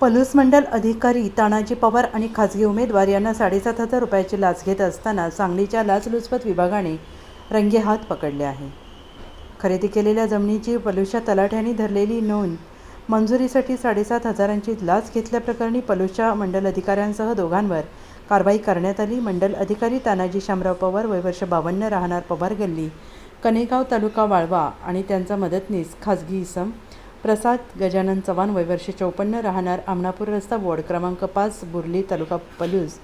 पलूस मंडल अधिकारी तानाजी पवार आणि खाजगी उमेदवार यांना साडेसात हजार रुपयाची लाच घेत असताना सांगलीच्या लाचलुचपत विभागाने रंगेहात पकडले आहे. खरेदी केलेल्या जमिनीची पलूसच्या तलाठ्यांनी धरलेली नोंद मंजुरीसाठी साडेसात हजारांची लाच घेतल्याप्रकरणी पलूसच्या मंडल अधिकाऱ्यांसह दोघांवर कारवाई करण्यात आली. मंडल अधिकारी तानाजी शामराव पवार वय वर्ष बावन्न राहणार पवार गल्ली कनेगाव तालुका वाळवा आणि त्यांचा मदतनीस खाजगी इसम प्रसाद गजानन चव्हाण वयवर्षे चौपन्न राहणार आमनापूर रस्ता वॉर्ड क्रमांक पाच बुर्ली तालुका पलूस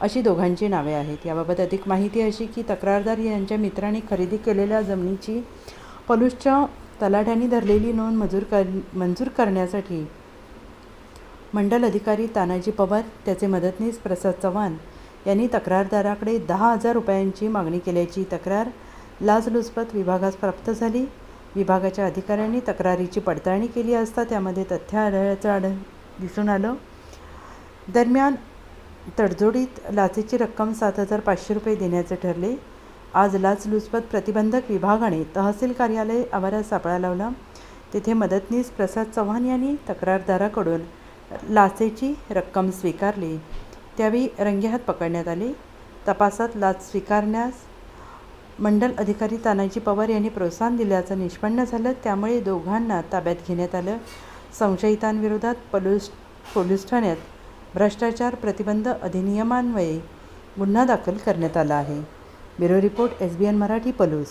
अशी दोघांची नावे आहेत. याबाबत अधिक माहिती अशी की तक्रारदार यांच्या मित्राने खरेदी केलेल्या जमिनीची पलूसच्या तलाठ्यांनी धरलेली नोंद मंजूर कर मंजूर करण्यासाठी मंडल अधिकारी तानाजी पवार त्याचे मदतनीस प्रसाद चव्हाण यांनी तक्रारदाराकडे दहा हजार रुपयांची मागणी केल्याची तक्रार लाचलुचपत विभागास प्राप्त झाली. विभागाच्या अधिकाऱ्यांनी तक्रारीची पडताळणी केली असता त्यामध्ये तथ्य आढळल्याचं आढ दिसून आलं. दरम्यान तडजोडीत लाचेची रक्कम सात हजार पाचशे रुपये देण्याचे ठरले. आज लाचलुचपत प्रतिबंधक विभागाने तहसील कार्यालय आवारात सापळा लावला. तेथे मदतनीस प्रसाद चव्हाण यांनी तक्रारदाराकडून लाचेची रक्कम स्वीकारली. त्यावेळी रंगेहात पकडण्यात आले. तपासात लाच स्वीकारण्यास मंडल अधिकारी तानाजी पवार यांनी प्रोत्साहन दिल्याचं निष्पन्न झालं. त्यामुळे दोघांना ताब्यात घेण्यात आलं. संशयितांविरोधात पलूस पोलीस ठाण्यात भ्रष्टाचार प्रतिबंध अधिनियमान्वये गुन्हा दाखल करण्यात आला आहे. Bureau report S B N Marathi Palus.